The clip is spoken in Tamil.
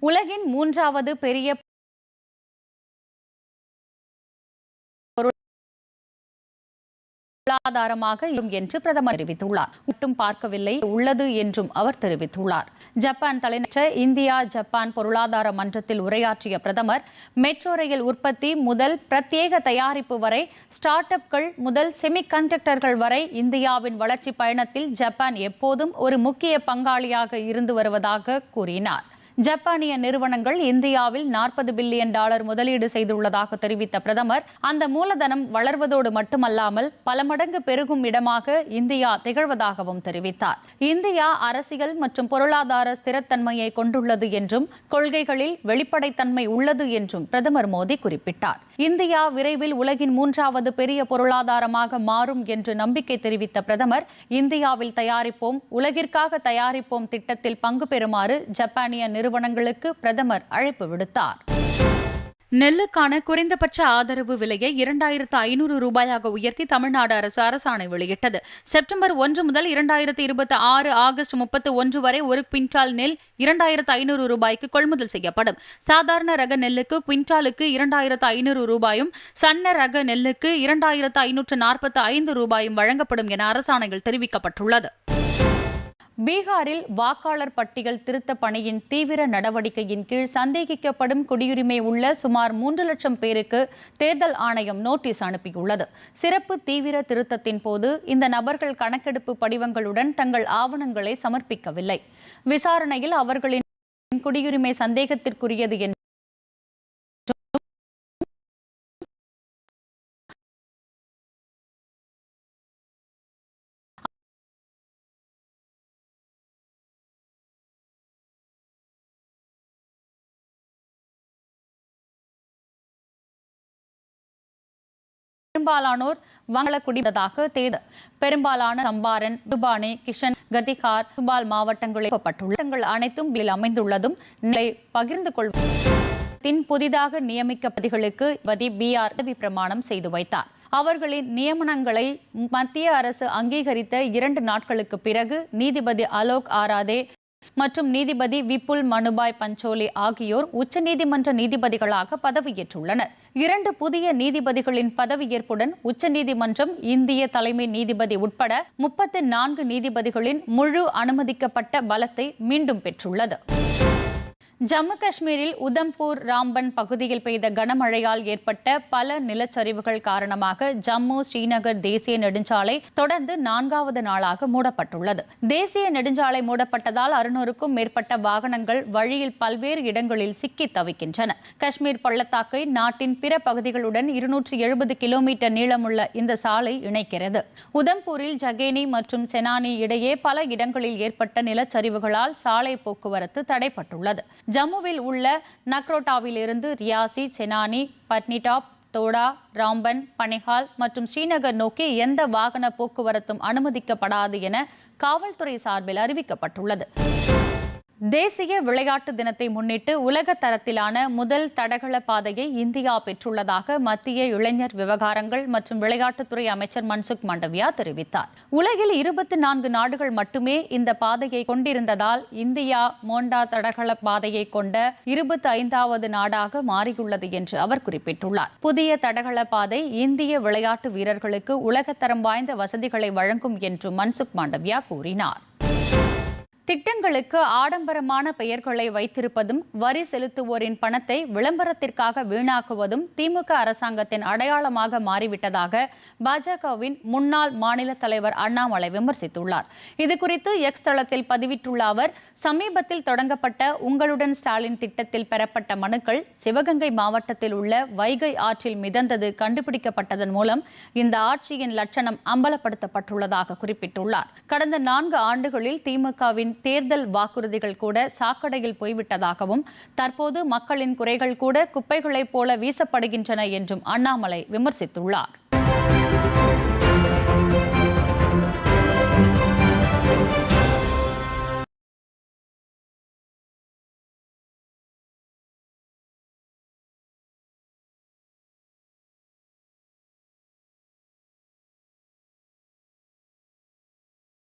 உலகின் மூன்றாவது பெரிய பொருளாதாரமாக இருக்கும் என்று பிரதமர் தெரிவித்துள்ளார். மட்டும் பார்க்கவில்லை உள்ளது என்றும் அவர் தெரிவித்துள்ளார். ஜப்பான் தலைநகர் இந்தியா ஜப்பான் பொருளாதார மன்றத்தில் உரையாற்றிய பிரதமர் மெட்ரோ ரயில் உற்பத்தி முதல் பிரத்யேக தயாரிப்பு வரை ஸ்டார்ட் அப்கள் முதல் செமிகண்டக்டர்கள் வரை இந்தியாவின் வளர்ச்சி பயணத்தில் ஜப்பான் எப்போதும் ஒரு முக்கிய பங்காளியாக இருந்து வருவதாக கூறினார். ஜப்பானிய நிறுவனங்கள் இந்தியாவில் நாற்பது பில்லியன் டாலர் முதலீடு செய்துள்ளதாக தெரிவித்த பிரதமர் அந்த மூலதனம் வளர்வதோடு மட்டுமல்லாமல் பல மடங்கு பெருகும் இடமாக இந்தியா திகழ்வதாகவும் தெரிவித்தார். இந்தியா அரசியல் மற்றும் பொருளாதார ஸ்திரத்தன்மையை கொண்டுள்ளது என்றும் கொள்கைகளில் வெளிப்படைத்தன்மை உள்ளது என்றும் பிரதமர் மோடி குறிப்பிட்டார். இந்தியா விரைவில் உலகின் மூன்றாவது பெரிய பொருளாதாரமாக மாறும் என்று நம்பிக்கை தெரிவித்த பிரதமர் இந்தியாவில் தயாரிப்போம் உலகிற்காக தயாரிப்போம் திட்டத்தில் பங்கு பெறுமாறு ஜப்பானிய நிறுவனங்களுக்கு பிரதமர் அழைப்பு விடுத்தார். நெல்லுக்கான குறைந்தபட்ச ஆதரவு விலையை இரண்டாயிரத்து ஐநூறு ரூபாயாக உயர்த்தி தமிழ்நாடு அரசு அரசாணை வெளியிட்டது. செப்டம்பர் ஒன்று முதல் இரண்டாயிரத்து இருபத்தி ஆறு ஆகஸ்ட் முப்பத்தி ஒன்று வரை ஒரு குவிண்டால் நெல் இரண்டாயிரத்து ஐநூறு ரூபாய்க்கு கொள்முதல் செய்யப்படும். சாதாரண ரக நெல்லுக்கு குவிண்டாலுக்கு இரண்டாயிரத்து ஐநூறு ரூபாயும் சன்ன ரக நெல்லுக்கு இரண்டாயிரத்து ஐநூற்று நாற்பத்தி ஐந்து ரூபாயும் வழங்கப்படும் என அரசாணையில் தெரிவிக்கப்பட்டுள்ளது. பீகாரில் வாக்காளர் பட்டியல் திருத்த பணியின் தீவிர நடவடிக்கையின் கீழ் சந்தேகிக்கப்படும் குடியுரிமை உள்ள சுமார் மூன்று லட்சம் பேருக்கு தேர்தல் ஆணையம் நோட்டீஸ் அனுப்பியுள்ளது. சிறப்பு தீவிர திருத்தத்தின் போது இந்த நபர்கள் கணக்கெடுப்பு படிவங்களுடன் தங்கள் ஆவணங்களை சமர்ப்பிக்கவில்லை. விசாரணையில் அவர்களின் குடியுரிமை சந்தேகத்திற்குரியது என்று பெரும்பாலானோர் வங்களக்குடிதாக தேர்தல் பெரும்பாலான சம்பாரன் துபானே கிஷன் கதிகார் சுபால் மாவட்டங்களில் ஒப்பப்பட்டுள்ள அனைத்தும் பில் அமைந்துள்ளதும் நிலை பகிர்ந்து கொள்வதின் புதிதாக நியமிக்க பதிகளுக்கு பதி பி ஆர் பிரமாணம் செய்து வைத்தார். அவர்களின் நியமனங்களை மத்திய அரசு அங்கீகரித்த இரண்டு நாட்களுக்கு பிறகு நீதிபதி அலோக் ஆராதே மற்றும் நீதிபதி விபுல் மனுபாய் பஞ்சோலி ஆகியோர் உச்சநீதிமன்ற நீதிபதிகளாக பதவியேற்றுள்ளனர். இரண்டு புதிய நீதிபதிகளின் பதவியேற்புடன் உச்சநீதிமன்றம் இந்திய தலைமை நீதிபதி உட்பட முப்பத்தி நான்கு நீதிபதிகளின் முழு அனுமதிக்கப்பட்ட பலத்தை மீண்டும் பெற்றுள்ளது. ஜம்மு காஷ்மீரில் உதம்பூர் ராம்பன் பகுதியில் பெய்த கனமழையால் ஏற்பட்ட பல நிலச்சரிவுகள் காரணமாக ஜம்மு ஸ்ரீநகர் தேசிய நெடுஞ்சாலை தொடர்ந்து நான்காவது நாளாக மூடப்பட்டுள்ளது. தேசிய நெடுஞ்சாலை மூடப்பட்டதால் அறுநூறுக்கும் மேற்பட்ட வாகனங்கள் வழியில் பல்வேறு இடங்களில் சிக்கி தவிக்கின்றன. காஷ்மீர் பள்ளத்தாக்கை நாட்டின் பிற பகுதிகளுடன் இருநூற்றி எழுபது கிலோமீட்டர் நீளமுள்ள இந்த சாலை இணைக்கிறது. உதம்பூரில் ஜகேனி மற்றும் செனானி இடையே பல இடங்களில் ஏற்பட்ட நிலச்சரிவுகளால் சாலை போக்குவரத்து தடைப்பட்டுள்ளது ஜம்முவில் உள்ள நக்ரோட்டாவிலிருந்து ரியாசி செனானி பட்னிடாப் தோடா ராம்பன் பனிஹால் மற்றும் ஸ்ரீநகர் நோக்கி எந்த வாகன போக்குவரத்தும் அனுமதிக்கப்படாது என காவல்துறை சார்பில் அறிவிக்கப்பட்டுள்ளது. தேசிய விளையாட்டு தினத்தை முன்னிட்டு உலக தரத்திலான முதல் தடகள பாதையை இந்தியா பெற்றுள்ளதாக மத்திய இளைஞர் விவகாரங்கள் மற்றும் விளையாட்டுத்துறை அமைச்சர் மன்சுக் மாண்டவியா தெரிவித்தார். உலகில் இருபத்தி நான்கு நாடுகள் மட்டுமே இந்த பாதையை கொண்டிருந்ததால் இந்தியா மோண்டா தடகள பாதையை கொண்ட இருபத்தி ஐந்தாவது நாடாக மாறியுள்ளது என்று அவர் குறிப்பிட்டுள்ளார். புதிய தடகள பாதை இந்திய விளையாட்டு வீரர்களுக்கு உலகத்தரம் வாய்ந்த வசதிகளை வழங்கும் என்று மன்சுக் மாண்டவியா கூறினார். திட்டங்களுக்கு ஆடம்பரமான பெயர்களை வைத்திருப்பதும் வரி செலுத்துவோரின் பணத்தை விளம்பரத்திற்காக வீணாக்குவதும் திமுக அரசாங்கத்தின் அடையாளமாக மாறிவிட்டதாக பாஜகவின் முன்னாள் மாநில தலைவர் அண்ணாமலை விமர்சித்துள்ளார். இதுகுறித்து எக்ஸ் தளத்தில் பதிவிட்டுள்ள அவர் சமீபத்தில் தொடங்கப்பட்ட உங்களுடன் ஸ்டாலின் திட்டத்தில் பெறப்பட்ட மனுக்கள் சிவகங்கை மாவட்டத்தில் உள்ள வைகை ஆற்றில் மிதந்தது கண்டுபிடிக்கப்பட்டதன் மூலம் இந்த ஆட்சியின் லட்சணம் அம்பலப்படுத்தப்பட்டுள்ளதாக குறிப்பிட்டுள்ளார். கடந்த நான்கு ஆண்டுகளில் திமுகவின் தேர்தல் வாக்குறுதிகள் கூட சாக்கடையில் போய்விட்டதாகவும் தற்போது மக்களின் குறைகள் கூட குப்பைகளைப் போல வீசப்படுகின்றன என்றும் அண்ணாமலை விமர்சித்துள்ளார்.